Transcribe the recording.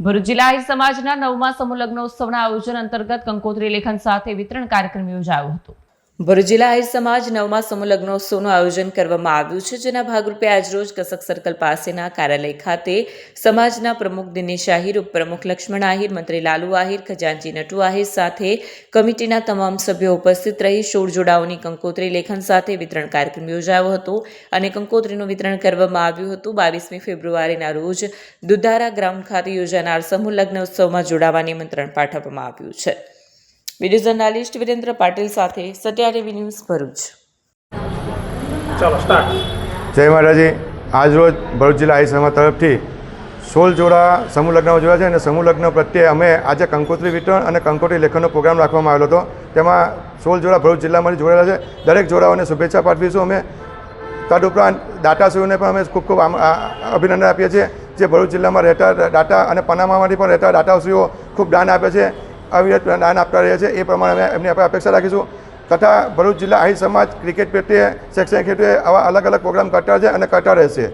ભરૂચ જિલ્લા સમાજના નવમા સમૂહ લગ્નોત્સવના આયોજન અંતર્ગત કંકોત્રી લેખન સાથે વિતરણ કાર્યક્રમ યોજાયો હતો. ભરૂચ જિલ્લા આહિર સમાજ નવમા સમૂહલગ્નોત્સવનું આયોજન કરવામાં આવ્યું છે, જેના ભાગરૂપે આજરોજ કસક સર્કલ પાસેના કાર્યાલય ખાતે સમાજના પ્રમુખ દિનેશ આહિર, ઉપપ્રમુખ લક્ષ્મણ આહિર, મંત્રી લાલુ આહિર ખજાનજી નટુ આહિર સાથે કમિટીના તમામ સભ્યો ઉપસ્થિત રહી સોળ જોડાઓની કંકોત્રી લેખન સાથે વિતરણ કાર્યક્રમ યોજાયો હતો અને કંકોત્રીનું વિતરણ કરવામાં આવ્યું હતું. બાવીસમી ફેબ્રુઆરીના રોજ દુધારા ગ્રાઉન્ડ ખાતે યોજાનાર સમૂહ લગ્ન ઉત્સવમાં જોડાવા નિમંત્રણ પાઠવવામાં આવ્યું છે. વીડિયો જર્નાલિસ્ટ વિરેન્દ્ર પાટીલ સાથે સત્યા ટીવી ન્યૂઝ ભરૂચ. ચાલો સ્ટાર્ટ જય માતાજી. આજરોજ ભરૂચ જિલ્લા આઈ સમાજ તરફથી સોળ જોડા સમૂહ લગ્ન જોયા છે અને સમૂહ લગ્ન પ્રત્યે અમે આજે કંકોત્રી વિતરણ અને કંકોત્રી લેખનનો પ્રોગ્રામ રાખવામાં આવેલો હતો. તેમાં સોળ જોડા ભરૂચ જિલ્લામાંથી જોડાયેલા છે. દરેક જોડાઓને શુભેચ્છા પાઠવીશું અમે. તદ ઉપરાંત દાતાશ્રીઓને પણ અમે ખૂબ ખૂબ અભિનંદન આપીએ છીએ. જે ભરૂચ જિલ્લામાં રહેતા દાતા અને પનામામાંથી પણ રહેતા દાતાશ્રીઓ ખૂબ દાન આપે છે. અવિરત દાન આપતા રહે છે. એ પ્રમાણે અમે એમની આપણે અપેક્ષા રાખીશું. તથા ભરૂચ જિલ્લા આહિર સમાજ ક્રિકેટ પ્રત્યે શૈક્ષણિક હેતુએ આવા અલગ અલગ પ્રોગ્રામ કરતા છે અને કરતા રહેશે